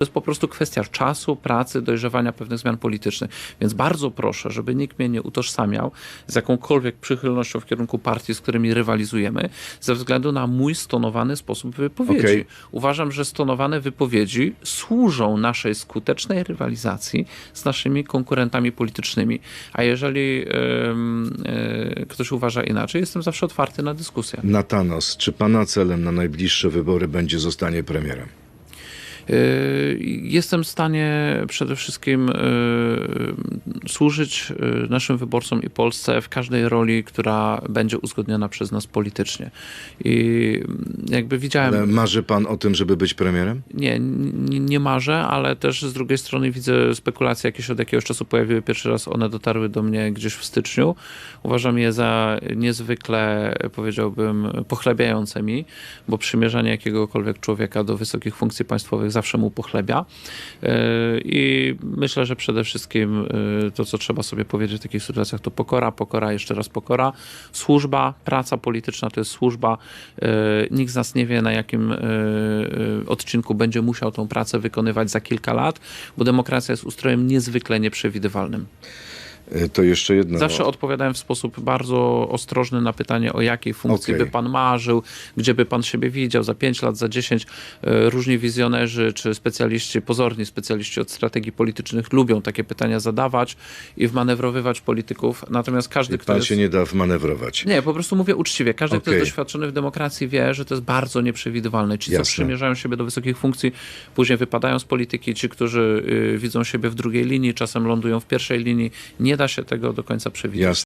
To jest po prostu kwestia czasu, pracy, dojrzewania pewnych zmian politycznych. Więc bardzo proszę, żeby nikt mnie nie utożsamiał z jakąkolwiek przychylnością w kierunku partii, z którymi rywalizujemy, ze względu na mój stonowany sposób wypowiedzi. Okej. Uważam, że stonowane wypowiedzi służą naszej skutecznej rywalizacji z naszymi konkurentami politycznymi. A jeżeli em, e, ktoś uważa inaczej, jestem zawsze otwarty na dyskusję. Natanos, czy pana celem na najbliższe wybory będzie zostanie premierem? Y, Jestem w stanie przede wszystkim y, służyć y, naszym wyborcom i Polsce w każdej roli, która będzie uzgodniona przez nas politycznie. I jakby widziałem. Ale marzy pan o tym, żeby być premierem? Nie, nie, nie marzę, ale też z drugiej strony widzę spekulacje, jakie się od jakiegoś czasu pojawiły. Pierwszy raz one dotarły do mnie gdzieś w styczniu. Uważam je za niezwykle, powiedziałbym, pochlebiające mi, bo przymierzanie jakiegokolwiek człowieka do wysokich funkcji państwowych zawsze mu pochlebia. Yy, I myślę, że przede wszystkim yy, to, co trzeba sobie powiedzieć w takich sytuacjach, to pokora, pokora, jeszcze raz pokora. Służba, praca polityczna to jest służba. Yy, Nikt z nas nie wie, na jakim odcinku będzie musiał tą pracę wykonywać za kilka lat, bo demokracja jest ustrojem niezwykle nieprzewidywalnym. Y, To jeszcze jedno. Zawsze odpowiadałem w sposób bardzo ostrożny na pytanie, o jakiej funkcji Okej. by pan marzył, gdzie by pan siebie widział za 5 lat, za 10. E, Różni wizjonerzy czy specjaliści, pozorni specjaliści od strategii politycznych lubią takie pytania zadawać i wmanewrowywać polityków. Natomiast każdy, kto Pan jest... się nie da wmanewrować. Nie, po prostu mówię uczciwie. Każdy, kto Okej. jest doświadczony w demokracji, wie, że to jest bardzo nieprzewidywalne. Ci, co Jasne. przymierzają siebie do wysokich funkcji, później wypadają z polityki. Ci, którzy y, widzą siebie w drugiej linii, czasem lądują w pierwszej linii. Nie da się tego do końca przewidzieć. Jasne.